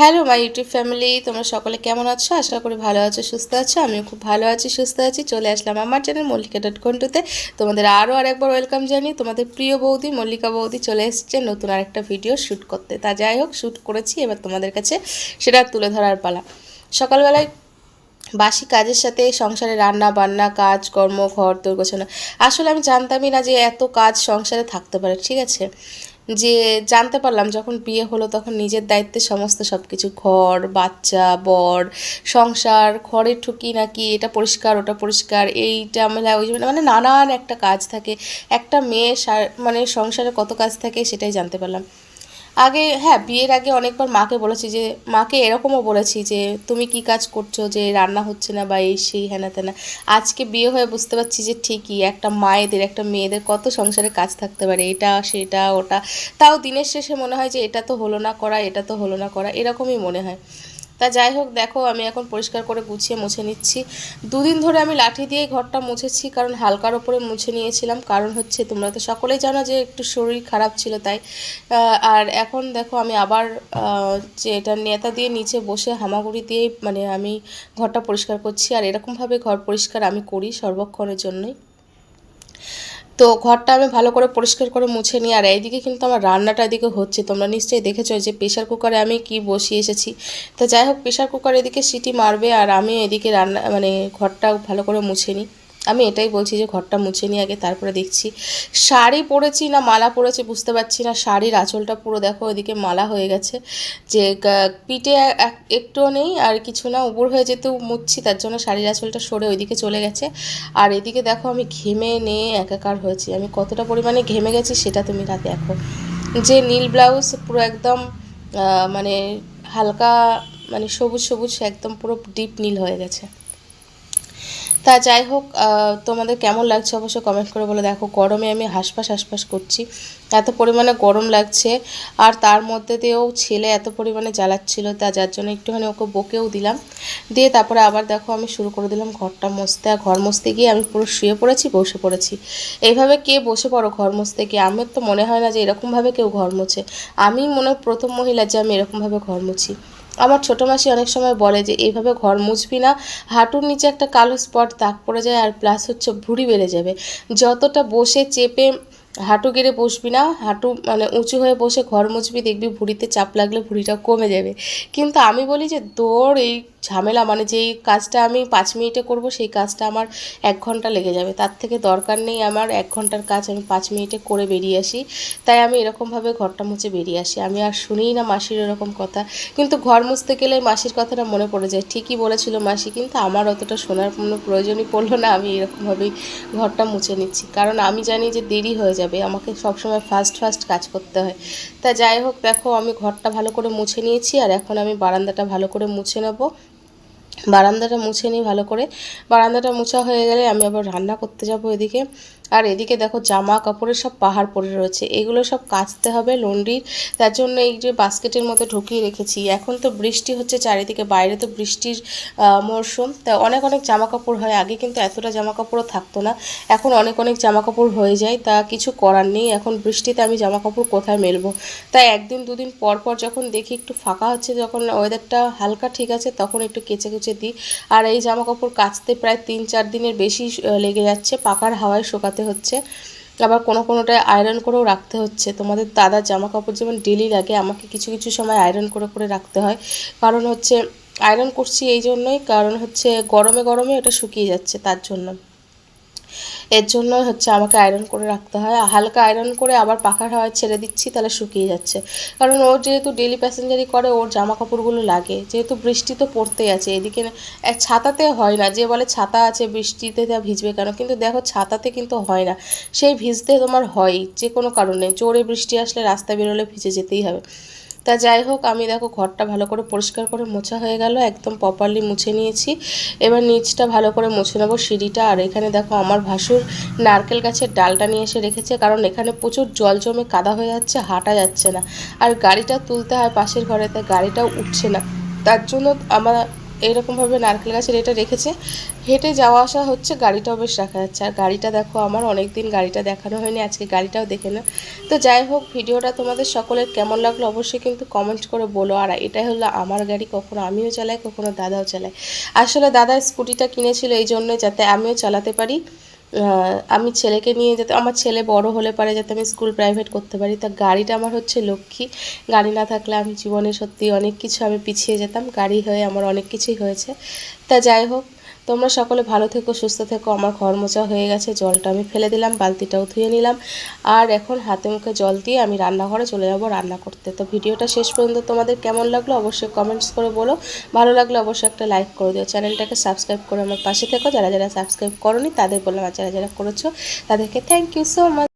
Hello my YouTube family তোমরা সকলে কেমন আছো? আশা করি ভালো আছো, সুস্থ আছো, আমিও খুব ভালো আছি, সুস্থ আছি। চলে আসলাম আমার চ্যানেল মল্লিকা ডট কন্টুতে তোমাদের আরও আরেকবার ওয়েলকাম জানি তোমাদের প্রিয় বৌদি, মল্লিকা বৌদি চলে এসেছে নতুন আরেকটা ভিডিও শ্যুট করতে। তা যাই হোক শ্যুট করেছি, এবার তোমাদের কাছে সেটা তুলে ধরার পালা। সকালবেলায় বাসি কাজের সাথে সংসারে রান্না বান্না কাজ কর্ম ঘর তোর গোছানো আসলে আমি জানতামই না যে এত কাজ সংসারে থাকতে পারে, ঠিক আছে? যে জানতে পারলাম যখন বিয়ে হলো তখন নিজের দায়িত্বে সমস্ত সব কিছু ঘর, বাচ্চা, বর, সংসার ঘরের ঠুকি নাকি, এটা পরিষ্কার, ওটা পরিষ্কার, এইটা মেলা ওই জন্য মানে নানান একটা কাজ থাকে। একটা মেয়ে মানে সংসারে কত কাজ থাকে সেটাই জানতে পারলাম। আগে হ্যাঁ বিয়ের আগে অনেকবার মাকে বলেছি যে, মাকে এরকমও বলেছি যে, তুমি কি কাজ করছ যে, রান্না হচ্ছে না বা এই সেই হ্যানা তেনা? আজকে বিয়ে হয়ে বুঝতে পারছি যে, ঠিকই, একটা মায়েদের, একটা মেয়েদের কত সংসারে কাজ থাকতে পারে, এটা, সেটা, ওটা। তাও দিনের শেষে মনে হয় যে, এটা তো হলো না করা, এটা তো হলো না করা, এরকমই মনে হয়। তা যাই হোক, দেখো, আমি এখন পরিষ্কার করে গুছিয়ে মুছে নিচ্ছি। দুদিন ধরে আমি লাঠি দিয়েই ঘরটা মুছেছি, কারণ হালকার ওপরে মুছে নিয়েছিলাম। কারণ হচ্ছে, তোমরা তো সকলেই জানো যে একটু শরীর খারাপ ছিল তাই। আর এখন দেখো, আমি আবার যে এটা নেতা দিয়ে নিচে বসে হামাগুড়ি দিয়েই মানে আমি ঘরটা পরিষ্কার করছি। আর এরকমভাবে ঘর পরিষ্কার আমি করি সর্বক্ষণের জন্যই। তো ঘরটা আমি ভালো করে পরিষ্কার করে মুছে নিই। আর এইদিকে কিন্তু আমার রান্নাটা এদিকে হচ্ছে। তোমরা নিশ্চয়ই দেখেছ যে প্রেশার কুকারে আমি কি বসিয়ে এসেছি। তো যাই হোক প্রেশার কুকার এদিকে সিটি মারবে আর আমি এদিকে রান্না মানে ঘরটাও ভালো করে মুছে নিই। আমি এটাই বলছি যে ঘরটা মুছে নিয়ে আগে তারপরে দেখছি। শাড়ি পরেছি না মালা পরেছি বুঝতে পারছি না। শাড়ির আঁচলটা পুরো দেখো, ওইদিকে মালা হয়ে গেছে। যে পিঠে এক- একটুও নেই আর কিছু না, উপর হয়ে যেতেও মুছছি তার জন্য শাড়ির আঁচলটা সরে ওইদিকে চলে গেছে। আর এদিকে দেখো আমি ঘেমে নিয়ে একাকার হয়েছি। আমি কতটা পরিমাণে ঘেমে গেছি সেটা তুমি রাতে দেখো। যে নীল ব্লাউজ পুরো একদম মানে হালকা মানে সবুজ সবুজ, একদম পুরো ডিপ নীল হয়ে গেছে। তা যাই হোক তোমাদের কেমন লাগছে অবশ্যই কমেন্ট করে বলে দেখো। গরমে আমি হাঁসফাঁস হাঁসফাঁস করছি। এত পরিমাণে গরম লাগছে। আর তার মধ্যে দিয়েও ছেলে এত পরিমাণে জ্বালাচ্ছিল, তা যার জন্য একটুখানি ওকে বকেও দিলাম। দিয়ে তারপরে আবার দেখো আমি শুরু করে দিলাম ঘরটা মুছতে। আর ঘর মুছতে গিয়ে আমি পুরো শুয়ে পড়েছি, বসে পড়েছি। এইভাবে কে বসে পড়ো ঘর মুছতে গিয়ে? আমার তো মনে হয় না যে এরকমভাবে কেউ ঘর মোছে। আমি মনে প্রথম মহিলা যে আমি এরকমভাবে ঘর মুছি। আমার ছোটো মাসি অনেক সময় বলে যে, এইভাবে ঘর মুছবি না, হাঁটুর নিচে একটা কালো স্পট দাগ পড়ে যায় আর প্লাস হচ্ছে ভুঁড়ি বেড়ে যাবে। যতটা বসে চেপে হাঁটু গেড়ে বসবি না, হাঁটু মানে উঁচু হয়ে বসে ঘর মুছবি, দেখবি ভুঁড়িতে চাপ লাগলে ভুঁড়িটা কমে যাবে। কিন্তু আমি বলি যে দৌড়, এই ঝামেলা মানে যেই কাজটা আমি পাঁচ মিনিটে করব, সেই কাজটা আমার এক ঘণ্টা লেগে যাবে। তার থেকে দরকার নেই আমার এক ঘণ্টার কাজ, আমি পাঁচ মিনিটে করে বেরিয়ে আসি। তাই আমি এরকমভাবে ঘরটা মুছে বেরিয়ে আসি। আমি আর শুনিই না মাসির এরকম কথা। কিন্তু ঘর মুছতে গেলে মাসির কথাটা মনে পড়ে যায়। ঠিকই বলেছিল মাসি, কিন্তু আমার অতটা শোনার কোনো প্রয়োজনই পড়ল না। আমি এরকমভাবেই ঘরটা মুছে নিচ্ছি। কারণ আমি জানি যে দেরি হয়ে যাবে। আমাকে সবসময় ফাস্ট ফাস্ট কাজ করতে হয়। তা যাই হোক, দেখো আমি ঘরটা ভালো করে মুছে নিয়েছি আর এখন আমি বারান্দাটা ভালো করে মুছে নেব। বারান্দাটা মুছে নিই ভালো করে, বারান্দাটা মুছা হয়ে গেলে আমি আবার রান্না করতে যাব এদিকে। আর এদিকে দেখো জামা কাপড়ের সব পাহাড় পড়ে রয়েছে। এগুলো সব কাচতে হবে লন্ড্রির। তার জন্য এই যে বাস্কেটের মধ্যে ঢুকিয়ে রেখেছি। এখন তো বৃষ্টি হচ্ছে, চারিদিকে বাইরে তো বৃষ্টির মরশুম। তা অনেক অনেক জামা কাপড় হয়। আগে কিন্তু এতটা জামা কাপড়ও থাকতো না। এখন অনেক অনেক জামা কাপড় হয়ে যায়। তা কিছু করার নেই। এখন বৃষ্টিতে আমি জামা কাপড় কোথায় মেলবো? তাই একদিন দুদিন পর পর যখন দেখি একটু ফাঁকা হচ্ছে, যখন ওয়েদারটা হালকা ঠিক আছে, তখন একটু কেচে কুচে দিই। আর এই জামা কাপড় কাচতে প্রায় তিন চার দিনের বেশি লেগে যাচ্ছে। পাকার হাওয়ায় শোকাতে হচ্ছে। আবার কোনো কোনোটায় আয়রন করেও রাখতে হচ্ছে। তোমাদের দাদা জামা কাপড় যেমন ডেলি লাগে, আমাকে কিছু কিছু সময় আয়রন করে করে রাখতে হয়। কারণ হচ্ছে আয়রন করছি এই জন্যই, কারণ হচ্ছে গরমে গরমে ওটা শুকিয়ে যাচ্ছে, তার জন্য। এর জন্য হচ্ছে আমাকে আয়রন করে রাখতে হয়। হালকা আয়রন করে আবার পাখার হাওয়ায় ছেড়ে দিচ্ছি, তাহলে শুকিয়ে যাচ্ছে। কারণ ওর যেহেতু ডেলি প্যাসেঞ্জারি করে, ওর জামা কাপড়গুলো লাগে। যেহেতু বৃষ্টি তো পড়তেই আছে, এদিকে ছাতাতে হয় না। যে বলে ছাতা আছে, বৃষ্টিতে তা ভিজবে কেন? কিন্তু দেখো, ছাতাতে কিন্তু হয় না। সেই ভিজতে তোমার হয়ই যে কোনো কারণে। জোরে বৃষ্টি আসলে রাস্তা বেরোলে ভিজে যেতেই হবে। তা যাই হোক, আমি দেখো ঘরটা ভালো করে পরিষ্কার করে মোছা হয়ে গেল, একদম প্রপারলি মুছে নিয়েছি। এবার নিচটা ভালো করে মুছে নেব সিঁড়িটা। আর এখানে দেখো আমার ভাসুর নারকেল গাছের ডালটা নিয়ে এসে রেখেছে, কারণ এখানে প্রচুর জল জমে কাদা হয়ে যাচ্ছে, হাঁটা যাচ্ছে না। আর গাড়িটা তুলতে হয় পাশের ঘরে তাই গাড়িটাও উঠছে না। তার জন্য আমার এইরকমভাবে নারকেল গাছের এটা রেখেছে। হেঁটে যাওয়া আসা হচ্ছে, গাড়িটাও বেশ রাখা যাচ্ছে। আর গাড়িটা দেখো, আমার অনেক দিন গাড়িটা দেখানো হয়নি, আজকে গাড়িটাও দেখে না তো যাই হোক, ভিডিওটা তোমাদের সকলের কেমন লাগল অবশ্যই কিন্তু কমেন্ট করে বলো। আর এটাই হলো আমার গাড়ি, কখনো আমিও চালাই, কখনো দাদাও চালাই। আসলে দাদা স্কুটিটা কিনেছিল এই জন্য যাতে আমিও চালাতে পারি। আমি ছেলেকে নিয়ে যেতে, আমার ছেলে বড় হলে পারে যাতে আমি স্কুল প্রাইভেট করতে পারি। তা গাড়িটা আমার হচ্ছে লক্ষ্মী। গাড়ি না থাকলে আমি জীবনে সত্যি অনেক কিছু আমি পিছিয়ে যেতাম। গাড়ি হয়ে আমার অনেক কিছুই হয়েছে। তা যাই হোক তোমরা সকলে ভালো থেকো, সুস্থ থেকো। আমার ঘর মোচা হয়ে গেছে, জলটা আমি ফেলে দিলাম, বালতিটাও ধুয়ে নিলাম। আর এখন হাতে মুখে জল দিয়ে আমি রান্নাঘরে চলে যাব রান্না করতে। তো ভিডিওটা শেষ পর্যন্ত তোমাদের কেমন লাগল অবশ্যই কমেন্টস করে বলো। ভালো লাগলে অবশ্যই একটা লাইক করে দিও। চ্যানেলটাকে সাবস্ক্রাইব করে আমার পাশে থেকো। যারা যারা সাবস্ক্রাইব করনি, তাদের বললাম আর যারা যারা করেছ, তাদেরকে থ্যাংক ইউ সো মাচ